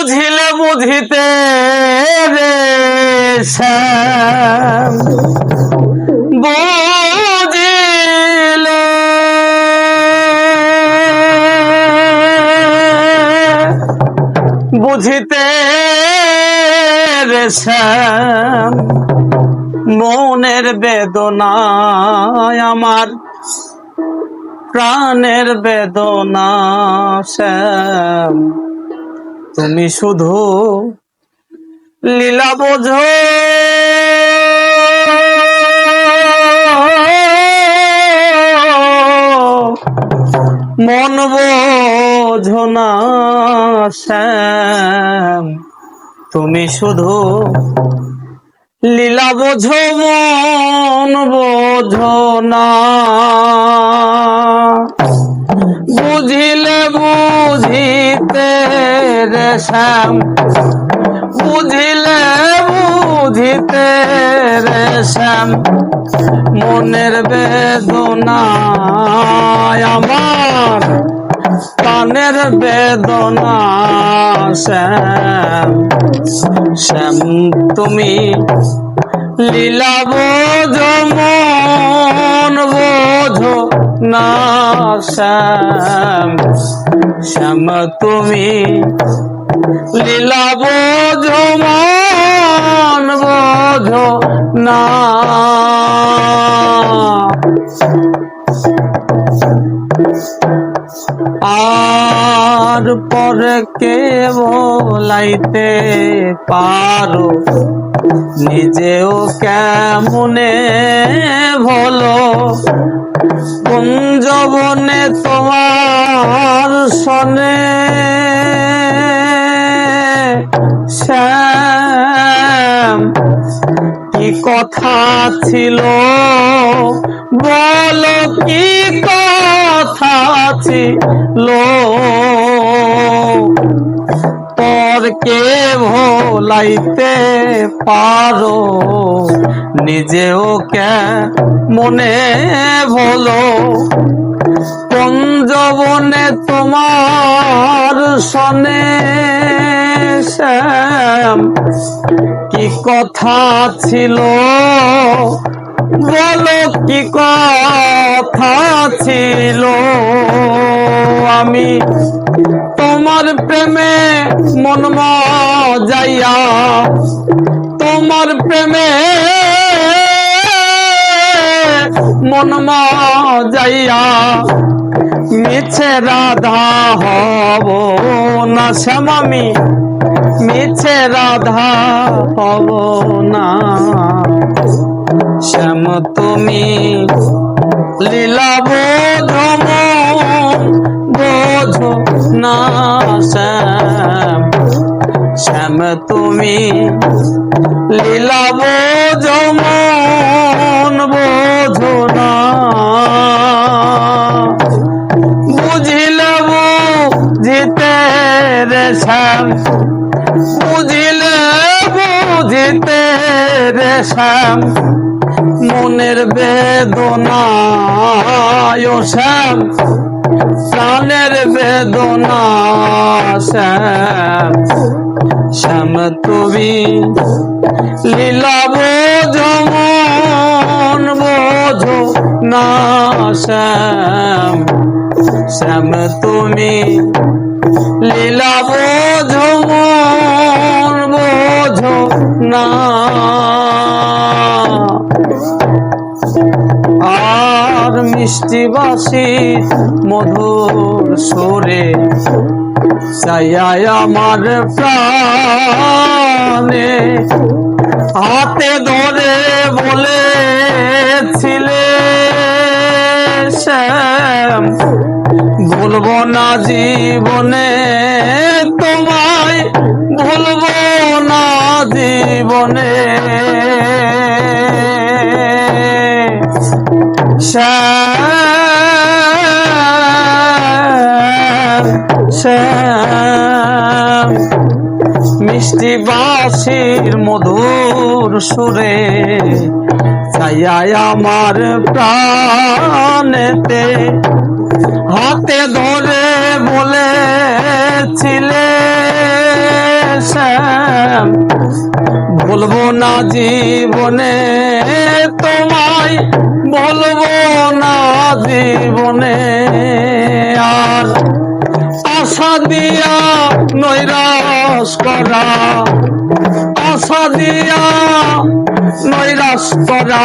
বুঝিলে বুঝিতে রে বুঝিলে। বুঝিতে রে মনের বেদনায় আমার প্রাণের বেদনা শ্যাম। তুমি শুধু লীলা বোঝো। মন বোঝো না, শ্যাম। তুমি শুধু লীলা বোঝো, মন বোঝো না। বুঝিলে বুঝিতে রে শ্যাম। বুঝিলে বুঝিতে রে শ্যাম। মনের বেদনা আমার, প্রাণের বেদনা শ্যাম। শ্যাম, তুমি লীলা বোঝো, মন বোঝো, না শ্যাম শ্যাম তুমি। লীলা বোঝো, মন বোঝো, না আর পরে কে বলাইতে পারো। নিজেও কেমনে ভলো? কোন যবনে তোমার সনে? শ্যাম, কি কথা ছিল? বলো, কি কথা ছিল? কে ভোলাইতে পারো। নিজেও কে মনে ভোলো কোন যবনে তোমার সনে কি কথা ছিল? বলো, কি কথা ছিল? আমি তোমার প্রেমে মন যাইয়া তোমার প্রেমে মন যাইয়া মিছে রাধা হব না শ্যামামি, মিছে রাধা হব না। শ্যাম তুমি লীলা বোধ বোঝো না শ্যাম। শ্যাম, তুমি লীলা বোঝো, মন বোঝো না। বুঝিলে বুঝিতে রে শ্যাম। বুঝিলে বুঝিতে রে শ্যাম। মনের বেদনা শ্যাম। প্রাণের বেদনা শ্যাম শ্যাম তুমি লীলা বোঝো মন বোঝো না শ্যাম। শ্যাম তুমি লীলা বোঝো মন বোঝো না আর মিষ্টি বাসি মধুর সুরে চাইয়াই আমার প্রাণে। হাতে ধরে বলেছিলে শ্যাম না জীবনে, তোমায় ভুলবো না জীবনে। শ্যাম মিষ্টি বাসির মধুর সুরে ছায়ায় আমার প্রাণেতে। হাতে ধরে বলেছিলে, শ্যাম, বলব না জীবনে তোমায়। বলব না জীবনে আর আশা দিয়া নৈরাশ করা, আশা দিয়া নৈরাশ করা।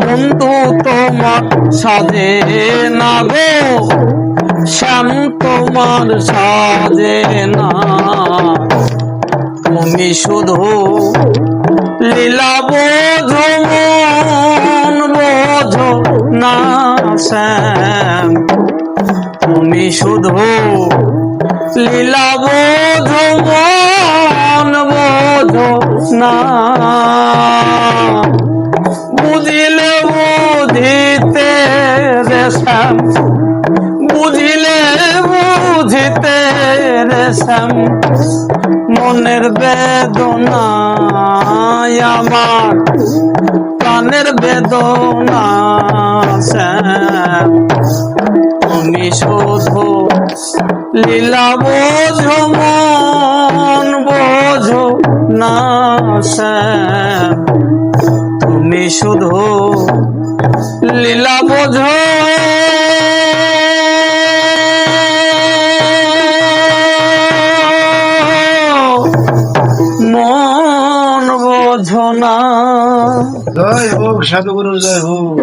বন্ধু, তোমার সাজে না গো, শ্যাম তোমার সাজে না। তুমি শুধু লীলা বোঝো না শ্যাম তুমি শুধু লীলা বোঝো, মন বোঝো না। বুঝিলে বুঝিতে রে শ্যাম বুঝিলে বুঝিতে রে শ্যাম মনের বেদনা আমার প্রাণের বেদনা তুমি শুধু লীলা বোঝো মন বোঝো না তুমি শুধু লীলা বোঝো মন গুরুর জয় হোক।